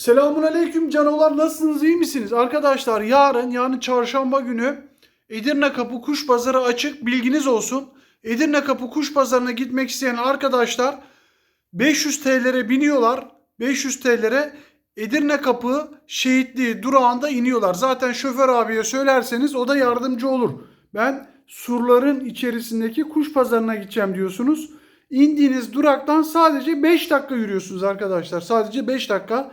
Selamun aleyküm canolar nasılsınız iyi misiniz? Arkadaşlar yarın yani çarşamba günü Edirne Kapı Kuş Pazarı açık bilginiz olsun. Edirne Kapı Kuş Pazarı'na gitmek isteyen arkadaşlar 500 TL'lere biniyorlar. 500 TL'lere Edirne Kapı Şehitliği durağında iniyorlar. Zaten şoför abiye söylerseniz o da yardımcı olur. Ben surların içerisindeki kuş pazarına gideceğim diyorsunuz. İndiğiniz duraktan sadece 5 dakika yürüyorsunuz arkadaşlar. Sadece 5 dakika.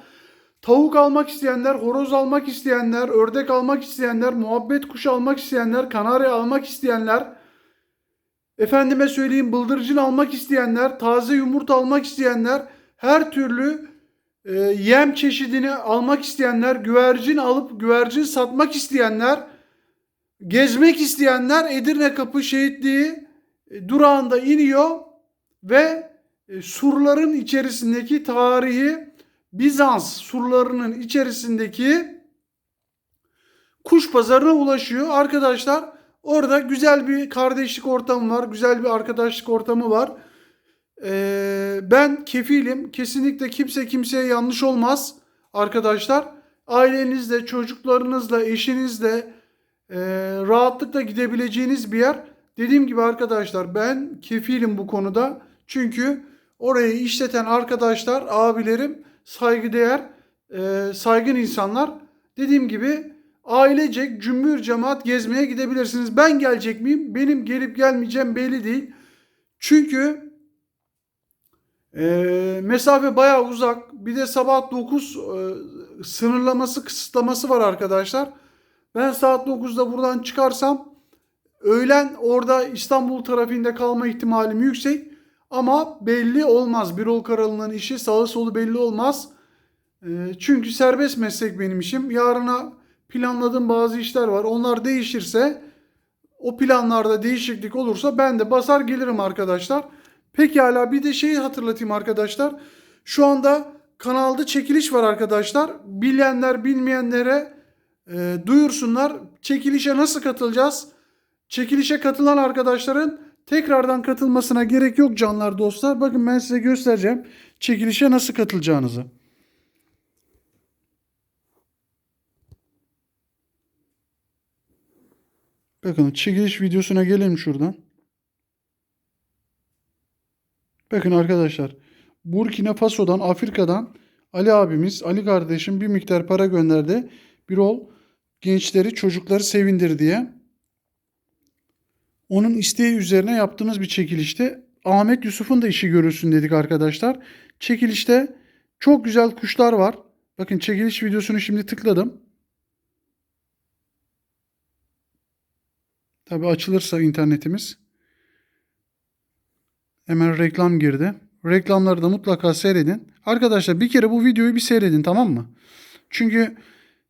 Tavuk almak isteyenler, horoz almak isteyenler, ördek almak isteyenler, muhabbet kuşu almak isteyenler, kanarya almak isteyenler, efendime söyleyeyim bıldırcın almak isteyenler, taze yumurta almak isteyenler, her türlü e, yem çeşidini almak isteyenler, güvercin alıp güvercin satmak isteyenler, gezmek isteyenler Edirne Kapı Şehitliği e, durağında iniyor ve e, surların içerisindeki tarihi Bizans surlarının içerisindeki kuş pazarına ulaşıyor. Arkadaşlar orada güzel bir kardeşlik ortamı var. Güzel bir arkadaşlık ortamı var. Ee, ben kefilim. Kesinlikle kimse kimseye yanlış olmaz arkadaşlar. Ailenizle, çocuklarınızla, eşinizle e, rahatlıkla gidebileceğiniz bir yer. Dediğim gibi arkadaşlar ben kefilim bu konuda. Çünkü orayı işleten arkadaşlar, abilerim saygıdeğer, e, saygın insanlar. Dediğim gibi ailecek cümbür cemaat gezmeye gidebilirsiniz. Ben gelecek miyim? Benim gelip gelmeyeceğim belli değil. Çünkü e, mesafe bayağı uzak. Bir de sabah 9 e, sınırlaması, kısıtlaması var arkadaşlar. Ben saat 9'da buradan çıkarsam öğlen orada İstanbul trafiğinde kalma ihtimalim yüksek. Ama belli olmaz. Birol Karalı'nın işi sağı solu belli olmaz. E, çünkü serbest meslek benim işim. Yarına planladığım bazı işler var. Onlar değişirse o planlarda değişiklik olursa ben de basar gelirim arkadaşlar. Pekala bir de şeyi hatırlatayım arkadaşlar. Şu anda kanalda çekiliş var arkadaşlar. Bilenler bilmeyenlere e, duyursunlar. Çekilişe nasıl katılacağız? Çekilişe katılan arkadaşların tekrardan katılmasına gerek yok canlar dostlar. Bakın ben size göstereceğim çekilişe nasıl katılacağınızı. Bakın çekiliş videosuna gelelim şuradan. Bakın arkadaşlar Burkina Faso'dan Afrika'dan Ali abimiz Ali kardeşim bir miktar para gönderdi. Bir ol gençleri çocukları sevindir diye. Onun isteği üzerine yaptığımız bir çekilişte Ahmet Yusuf'un da işi görülsün dedik arkadaşlar. Çekilişte çok güzel kuşlar var. Bakın çekiliş videosunu şimdi tıkladım. Tabi açılırsa internetimiz. Hemen reklam girdi. Reklamları da mutlaka seyredin. Arkadaşlar bir kere bu videoyu bir seyredin tamam mı? Çünkü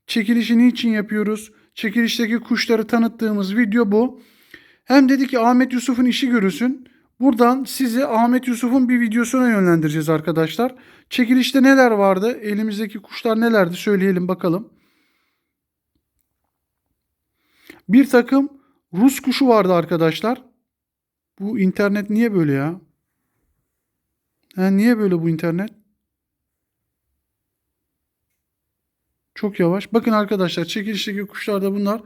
çekilişi niçin yapıyoruz? Çekilişteki kuşları tanıttığımız video bu. Hem dedi ki Ahmet Yusuf'un işi görülsün. Buradan sizi Ahmet Yusuf'un bir videosuna yönlendireceğiz arkadaşlar. Çekilişte neler vardı? Elimizdeki kuşlar nelerdi? Söyleyelim bakalım. Bir takım Rus kuşu vardı arkadaşlar. Bu internet niye böyle ya? Ha, niye böyle bu internet? Çok yavaş. Bakın arkadaşlar çekilişteki kuşlarda bunlar.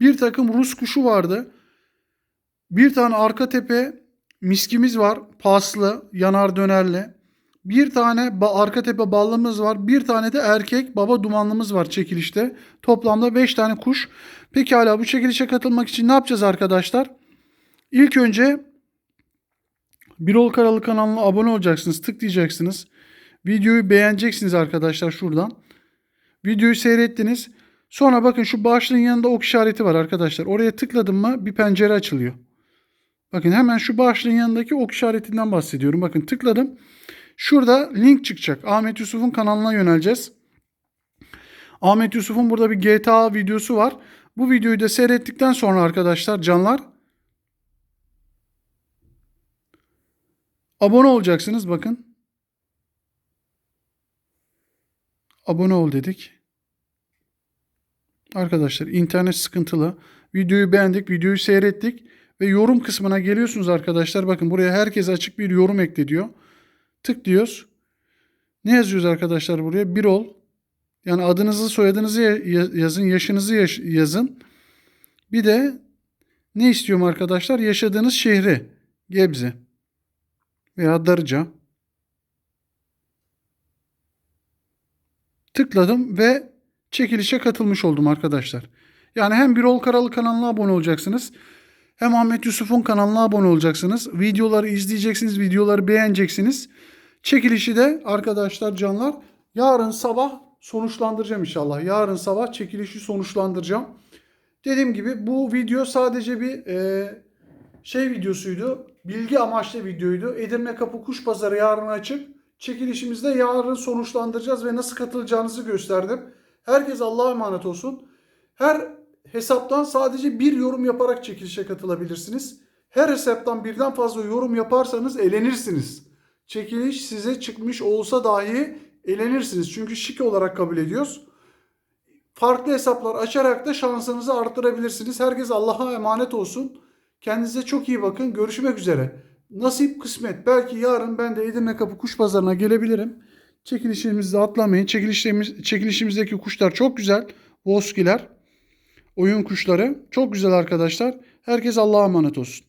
Bir takım Rus kuşu vardı. Bir tane arka tepe miskimiz var. Paslı, yanar dönerli. Bir tane arka tepe ballımız var. Bir tane de erkek baba dumanlımız var çekilişte. Toplamda 5 tane kuş. Pekala bu çekilişe katılmak için ne yapacağız arkadaşlar? İlk önce Birol Karalı kanalına abone olacaksınız. Tıklayacaksınız. Videoyu beğeneceksiniz arkadaşlar şuradan. Videoyu seyrettiniz. Sonra bakın şu başlığın yanında ok işareti var arkadaşlar. Oraya tıkladım mı bir pencere açılıyor. Bakın hemen şu başlığın yanındaki ok işaretinden bahsediyorum. Bakın tıkladım. Şurada link çıkacak. Ahmet Yusuf'un kanalına yöneleceğiz. Ahmet Yusuf'un burada bir GTA videosu var. Bu videoyu da seyrettikten sonra arkadaşlar canlar abone olacaksınız bakın. Abone ol dedik. Arkadaşlar internet sıkıntılı. Videoyu beğendik, videoyu seyrettik ve yorum kısmına geliyorsunuz arkadaşlar. Bakın buraya herkes açık bir yorum ekle diyor. Tık diyoruz. Ne yazıyoruz arkadaşlar buraya? Bir ol. Yani adınızı soyadınızı ya- ya- yazın, yaşınızı yaş- yazın. Bir de ne istiyorum arkadaşlar? Yaşadığınız şehri. Gebze veya Darıca. Tıkladım ve çekilişe katılmış oldum arkadaşlar. Yani hem Birol Karalı kanalına abone olacaksınız. Hem Ahmet Yusuf'un kanalına abone olacaksınız. Videoları izleyeceksiniz, videoları beğeneceksiniz. Çekilişi de arkadaşlar canlar yarın sabah sonuçlandıracağım inşallah. Yarın sabah çekilişi sonuçlandıracağım. Dediğim gibi bu video sadece bir e, şey videosuydu. Bilgi amaçlı videoydu. Edirne Kapı Kuş Pazarı yarın açık. Çekilişimizde yarın sonuçlandıracağız ve nasıl katılacağınızı gösterdim. Herkes Allah'a emanet olsun. Her hesaptan sadece bir yorum yaparak çekilişe katılabilirsiniz. Her hesaptan birden fazla yorum yaparsanız elenirsiniz. Çekiliş size çıkmış olsa dahi elenirsiniz. Çünkü şik olarak kabul ediyoruz. Farklı hesaplar açarak da şansınızı arttırabilirsiniz. Herkes Allah'a emanet olsun. Kendinize çok iyi bakın. Görüşmek üzere. Nasip kısmet. Belki yarın ben de Edirne Kapı Kuş Pazarı'na gelebilirim. Çekilişimizde atlamayın. Çekilişimiz, çekilişimizdeki kuşlar çok güzel. Voskiler. Oyun kuşları. Çok güzel arkadaşlar. Herkes Allah'a emanet olsun.